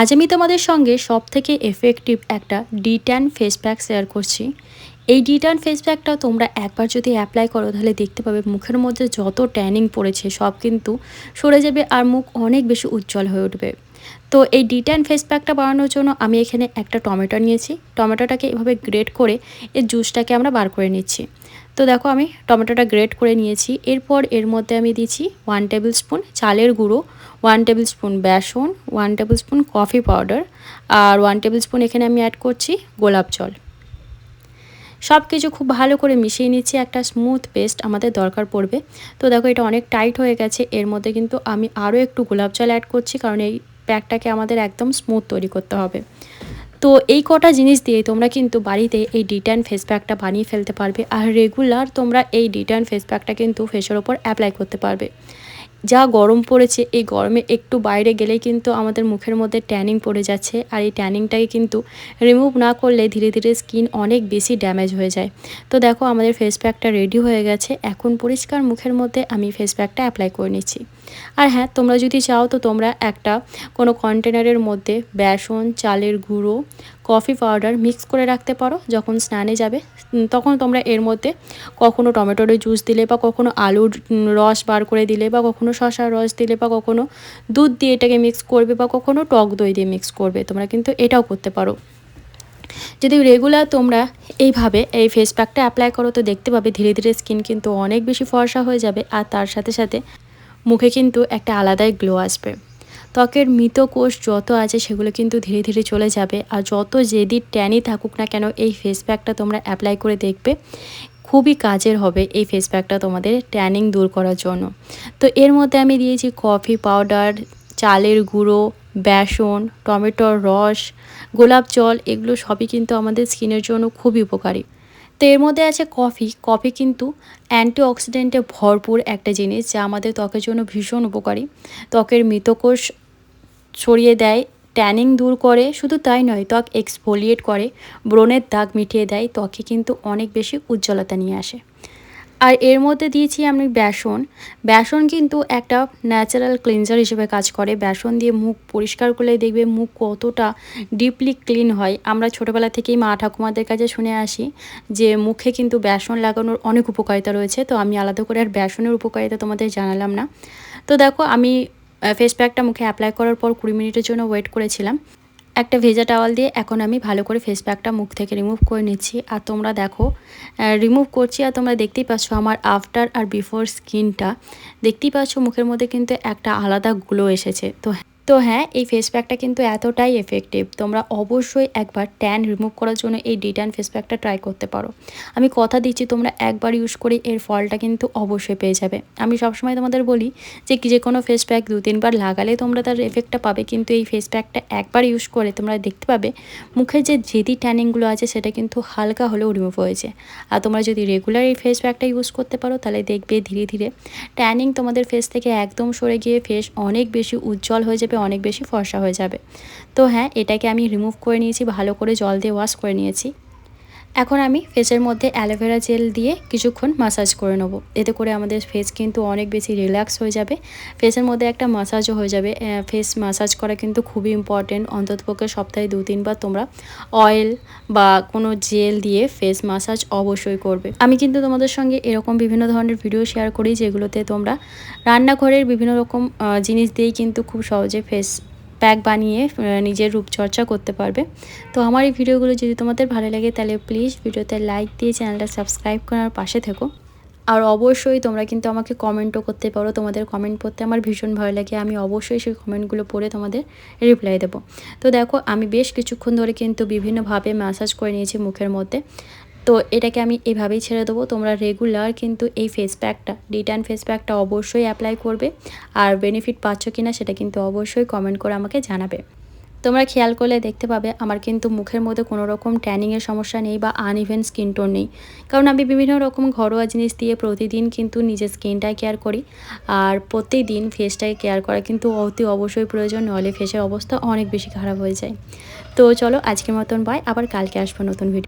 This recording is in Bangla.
আজ আমি তোমাদের সঙ্গে সব থেকে এফেক্টিভ একটা detan face pack share করছি। এই ডি ট্যান ফেস প্যাকটা তোমরা একবার যদি অ্যাপ্লাই করো, তাহলে দেখতে পাবে মুখের মধ্যে যত ট্যানিং পড়েছে, সব কিন্তু সরে যাবে আর মুখ অনেক বেশি উজ্জ্বল হয়ে উঠবে। তো এই ডি ট্যান ফেস প্যাকটা বানানোর জন্য আমি এখানে একটা টমেটো নিয়েছি। টমেটোটাকে এভাবে গ্রেট করে এর জুসটাকে আমরা বার করে নিচ্ছি। তো দেখো আমি টমেটোটা গ্রেট করে নিয়েছি। এরপর এর মধ্যে আমি দিচ্ছি ওয়ান টেবিল স্পুন চালের গুঁড়ো ওয়ান টেবিল স্পুন বেসন one tablespoon coffee powder আর ওয়ান টেবিল স্পুন এখানে আমি অ্যাড করছি গোলাপ জল। সব কিছু খুব ভালো করে মিশিয়ে নিচ্ছি, একটা স্মুথ পেস্ট আমাদের দরকার পড়বে। তো দেখো এটা অনেক টাইট হয়ে গেছে, এর মধ্যে কিন্তু আমি আরও একটু গোলাপ জল অ্যাড করছি কারণ এই প্যাকটাকে আমাদের একদম স্মুথ তৈরি করতে হবে। তো এই কটা জিনিস দিয়ে তোমরা কিন্তু বাড়িতে এই ডিটার্ন ফেস প্যাকটা বানিয়ে ফেলতে পারবে আর রেগুলার তোমরা এই ডিটার্ন ফেস প্যাকটা কিন্তু ফেসের ওপর অ্যাপ্লাই করতে পারবে। যা গরম পড়েছে, এই গরমে একটু বাইরে গেলেই কিন্তু আমাদের মুখের মধ্যে ট্যানিং পড়ে যাচ্ছে আর এই ট্যানিংটাকে কিন্তু রিমুভ না করলে ধীরে ধীরে স্কিন অনেক বেশি ড্যামেজ হয়ে যায়। তো দেখো আমাদের ফেস প্যাকটা রেডি হয়ে গেছে, এখন পরিষ্কার মুখের মধ্যে আমি ফেস প্যাকটা অ্যাপ্লাই করে নিচ্ছি। আর হ্যাঁ তোমরা যদি চাও তো তোমরা একটা কোনো কন্টেনারের মধ্যে বেসন, চালের গুঁড়ো, কফি পাউডার মিক্স করে রাখতে পারো যখন স্নানে যাবে। তখন তোমরা এর মধ্যে কখনো টমেটোর জুস দিলে বা কখনো আলুর রস বার করে দিলে বা কখনো শশার রস দিলে বা কখনো দুধ দিয়ে এটাকে মিক্স করবে বা কখনো টক দই দিয়ে মিক্স করবে, তোমরা কিন্তু এটাও করতে পারো। যদি রেগুলার তোমরা এইভাবে এই ফেস প্যাকটা অ্যাপ্লাই করো তো দেখতে পাবে ধীরে ধীরে স্কিন কিন্তু অনেক বেশি ফর্সা হয়ে যাবে আর তার সাথে সাথে মুখে কিন্তু একটা আলাদাই গ্লো আসবে। ত্বকের মৃত কোষ যত আছে সেগুলো কিন্তু ধীরে ধীরে চলে যাবে আর যত যেদিন ট্যানই থাকুক না কেন এই ফেস প্যাকটা তোমরা অ্যাপ্লাই করে দেখবে, খুবই কাজের হবে এই ফেস প্যাকটা তোমাদের ট্যানিং দূর করার জন্য। তো এর মধ্যে আমি দিয়েছি কফি পাউডার চালের গুঁড়ো, বেসন, টমেটোর রস, গোলাপ জল, এগুলো সবই কিন্তু আমাদের স্কিনের জন্য খুবই উপকারী। তো এর মধ্যে আছে কফি। কফি কিন্তু অ্যান্টিঅক্সিডেন্টে ভরপুর একটা জিনিস যা আমাদের ত্বকের জন্য ভীষণ উপকারী। ত্বকের মৃতকোষ ছড়িয়ে দেয়, ট্যানিং দূর করে, শুধু তাই নয়, ত্বক এক্সফোলিয়েট করে, ব্রণের দাগ মিটিয়ে দেয়, ত্বকে কিন্তু অনেক বেশি উজ্জ্বলতা নিয়ে আসে। আর এর মধ্যে দিয়েছি আমি বেসন। বেসন কিন্তু একটা ন্যাচারাল ক্লিনজার হিসেবে কাজ করে। বেসন দিয়ে মুখ পরিষ্কার করলে দেখবে মুখ কতটা ডিপলি ক্লিন হয়। আমরা ছোটোবেলা থেকেই মা ঠাকুমাদের কাছে শুনে আসি যে মুখে কিন্তু বেসন লাগানোর অনেক উপকারিতা রয়েছে। তো আমি আলাদা করে আর বেসনের উপকারিতা তোমাদের জানালাম না। তো দেখো আমি ফেস প্যাকটা মুখে অ্যাপ্লাই করার পর কুড়ি মিনিটের জন্য ওয়েট করেছিলাম। একটা ভেজা টাওয়াল দিয়ে এখন আমি ভালো করে ফেস প্যাকটা মুখ থেকে রিমুভ করে নিচ্ছি। আর তোমরা দেখো রিমুভ করছি আর তোমরা দেখতেই পাচ্ছ আমার আফটার আর বিফোর স্কিনটা দেখতেই পাচ্ছ মুখের মধ্যে কিন্তু একটা আলাদা গ্লো এসেছে। তো তো হ্যাঁ এই ফেস প্যাকটা কিন্তু এতটাই এফেক্টিভ তোমরা অবশ্যই একবার ট্যান রিমুভ করার জন্য এই ডি ট্যান ফেস প্যাকটা ট্রাই করতে পারো। আমি কথা দিচ্ছি, তোমরা একবার ইউজ করে এর ফলটা কিন্তু অবশ্যই পেয়ে যাবে। আমি সবসময় তোমাদের বলি যে যে কোনো ফেস প্যাক দু তিনবার লাগালে তোমরা তার এফেক্টটা পাবে। কিন্তু এই ফেস প্যাকটা একবার ইউজ করে তোমরা দেখতে পাবে, মুখের যে জেদি ট্যানিংগুলো আছে, সেটা কিন্তু হালকা হলেও রিমুভ হয়েছে। আর তোমরা যদি রেগুলার এই ফেস প্যাকটা ইউজ করতে পারো, তাহলে দেখবে ধীরে ধীরে ট্যানিং তোমাদের ফেস থেকে একদম সরে গিয়ে ফেস অনেক বেশি উজ্জ্বল হয়ে যাবে অনেক বেশি ফর্সা হয়ে যাবে। তো হ্যাঁ এটাকে আমি রিমুভ করে নিয়েছি, ভালো করে জল দিয়ে ওয়াশ করে নিয়েছি। এখন আমি ফেসের মধ্যে অ্যালোভেরা জেল দিয়ে কিছুক্ষণ মাসাজ করে নেব। এতে করে আমাদের ফেস কিন্তু অনেক বেশি রিল্যাক্স হয়ে যাবে। ফেসের মধ্যে একটা মাসাজও হয়ে যাবে। ফেস মাসাজ করা কিন্তু খুবই ইম্পর্টেন্ট অন্ততপক্ষে সপ্তাহে দু, তিনবার তোমরা অয়েল বা কোনো জেল দিয়ে ফেস মাসাজ অবশ্যই করবে। আমি কিন্তু তোমাদের সঙ্গে এরকম বিভিন্ন ধরনের ভিডিও শেয়ার করি যেগুলোতে তোমরা রান্নাঘরের বিভিন্ন রকম জিনিস দিয়েই কিন্তু খুব সহজে ফেস প্যাক বানিয়ে নিজের রূপচর্চা করতে পারবে। তো আমার এই ভিডিওগুলো যদি তোমাদের ভালো লাগে, তাহলে প্লিজ ভিডিওতে লাইক দিয়ে চ্যানেলটা সাবস্ক্রাইব করার পাশে থেকো। আর অবশ্যই তোমরা কিন্তু আমাকে কমেন্টও করতে পারো, তোমাদের কমেন্ট পড়তে আমার ভীষণ ভালো লাগে, আমি অবশ্যই সেই কমেন্টগুলো পড়ে তোমাদের রিপ্লাই দেবো। তো দেখো, আমি বেশ কিছুক্ষণ ধরে কিন্তু বিভিন্নভাবে ম্যাসাজ করে নিয়েছি মুখের মধ্যে। তো এটাকে আমি এভাবেই ছেড়ে দেবো। তোমরা রেগুলার কিন্তু এই ফেস প্যাকটা ডিটার্ন ফেস প্যাকটা অবশ্যই অ্যাপ্লাই করবে। আর বেনিফিট পাচ্ছ কি না সেটা কিন্তু অবশ্যই কমেন্ট করে আমাকে জানাবে। তোমরা খেয়াল করলে দেখতে পাবে, আমার কিন্তু মুখের মধ্যে কোনো রকম ট্যানিংয়ের সমস্যা নেই বা আনইভেন স্কিন টোন নেই। কারণ আমি বিভিন্ন রকম ঘরোয়া জিনিস দিয়ে প্রতিদিন কিন্তু নিজের স্কিনটাই কেয়ার করি। আর প্রতিদিন ফেসটাকে কেয়ার করা কিন্তু অতি অবশ্যই প্রয়োজন নলে ফেসের অবস্থা অনেক বেশি খারাপ হয়ে যায়। তো চলো আজকের মতন বাই আবার কালকে আসব নতুন ভিডিও